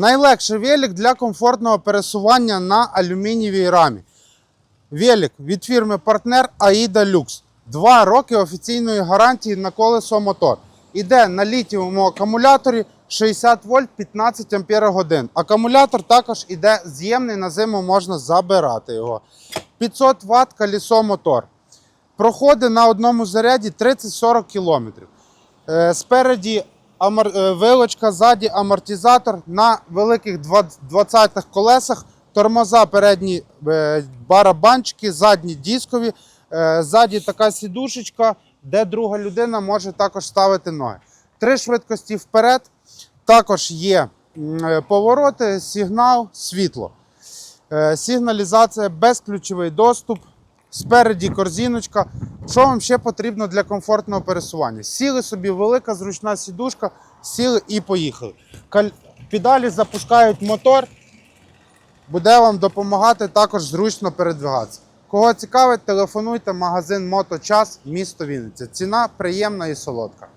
Найлегший велик для комфортного пересування на алюмінієвій рамі. Велик від фірми партнер AIDA Lux. Два роки офіційної гарантії на колесо мотор. Іде на літієвому акумуляторі 60 вольт 15 ампер годин. Акумулятор також іде з'ємний, на зиму можна забирати його. 500 Вт колесо мотор. Проходить на одному заряді 30-40 км. Е, Спереді вилочка, ззаді амортизатор на великих 20-х колесах. Тормоза передні е, барабанчики, задні дискові. Е, Ззаді така сідушечка, де друга людина може також ставити ноги. Три швидкості вперед. Також є е, повороти, сигнал, світло. Е, Сигналізація, безключовий доступ. Спереді корзиночка. Що вам ще потрібно для комфортного пересування? Сіли собі велика зручна сідушка, сіли і поїхали. Педалі запускають мотор, буде вам допомагати також зручно передвигатися. Кого цікавить, телефонуйте магазин Моточас, місто Вінниця. Ціна приємна і солодка.